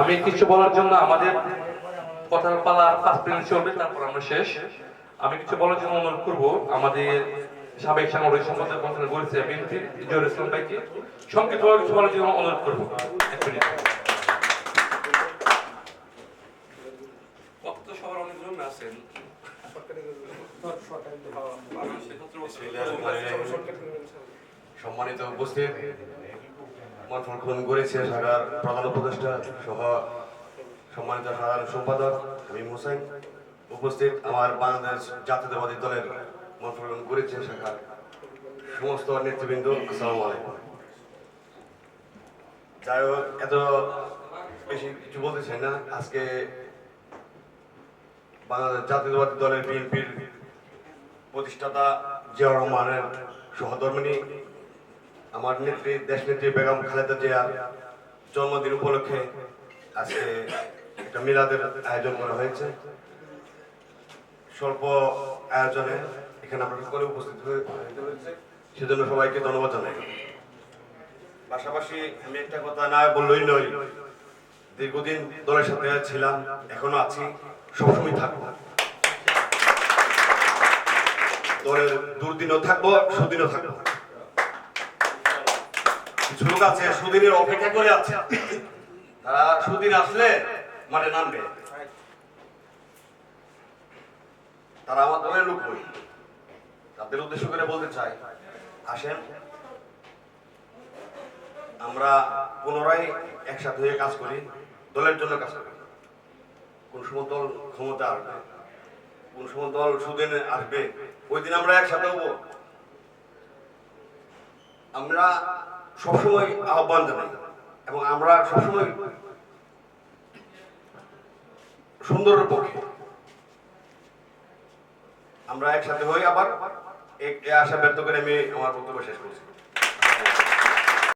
আমি কিছু বলার জন্য আমাদের কথার পালা পাঁচ মিনিট চলবে তারপর আমরা শেষ। আমি কিছু বলার জন্য অনুরোধ করব আমাদের সাবেক সাংগঠনিক সম্পাদক কনফারেন্স বলেছে বিএনপি জহুর ইসলাম ভাইকে সংক্ষিপ্তভাবে কিছু বলার জন্য অনুরোধ করব। এক মিনিট। সবার অনেকজন আছেন। সম্মানিত উপস্থিত। মন্ত্রণ গ্রহণ করেছে শাখার প্রধান উপদেষ্টা সহ সম্মানিত সাধারণ সম্পাদক হামিম হোসেন। উপস্থিত আমার বাংলাদেশ জাতীয়তাবাদী দলের মন্ত্রণ করেছে শাখার সমস্ত নেতৃবৃন্দ, আসসালামু আলাইকুম। যাই হোক, এত বেশি কিছু বলতে চাই না। আজকে বাংলাদেশ জাতীয়তাবাদী দলের বিএনপির প্রতিষ্ঠাতা জিয়াউর রহমানের সহধর্মিনী আমার নেত্রী, দেশনেত্রী বেগম খালেদা জিয়ার জন্মদিন উপলক্ষে আজকে একটা মিলাদের আয়োজন করা হয়েছে। স্বল্প আয়োজনে এখানে আমরা সকলে উপস্থিত হয়ে- সেজন্য সবাইকে ধন্যবাদ জানাই। পাশাপাশি আমি একটা কথা না বললেই নই দীর্ঘদিন দলের সাথে ছিলাম, এখনও আছি, সবসময় থাকব। দলের দুর্দিনও থাকব, সুদিনও থাকব। আছে, সুদিনের অপেক্ষা করে আছে। তারা সুদিন আসলে নামবে। তারা আমার দলের লোক তাদের উদ্দেশ্য করে বলতে চাই, আসেন। আমরা পুনরায় একসাথে হয়ে কাজ করি, দলের জন্য কাজ করি। কোন সময় দল ক্ষমতা আসবে, কোন সময় দল সুদিনে আসবে, ওই দিন আমরা একসাথে হব। আমরা সবসময় আহ্বান জানাই এবং আমরা সবসময় সুন্দর পক্ষে। আমরা একসাথে হই আবার এই আশা ব্যর্থ করে আমি আমার বক্তব্য শেষ করছি।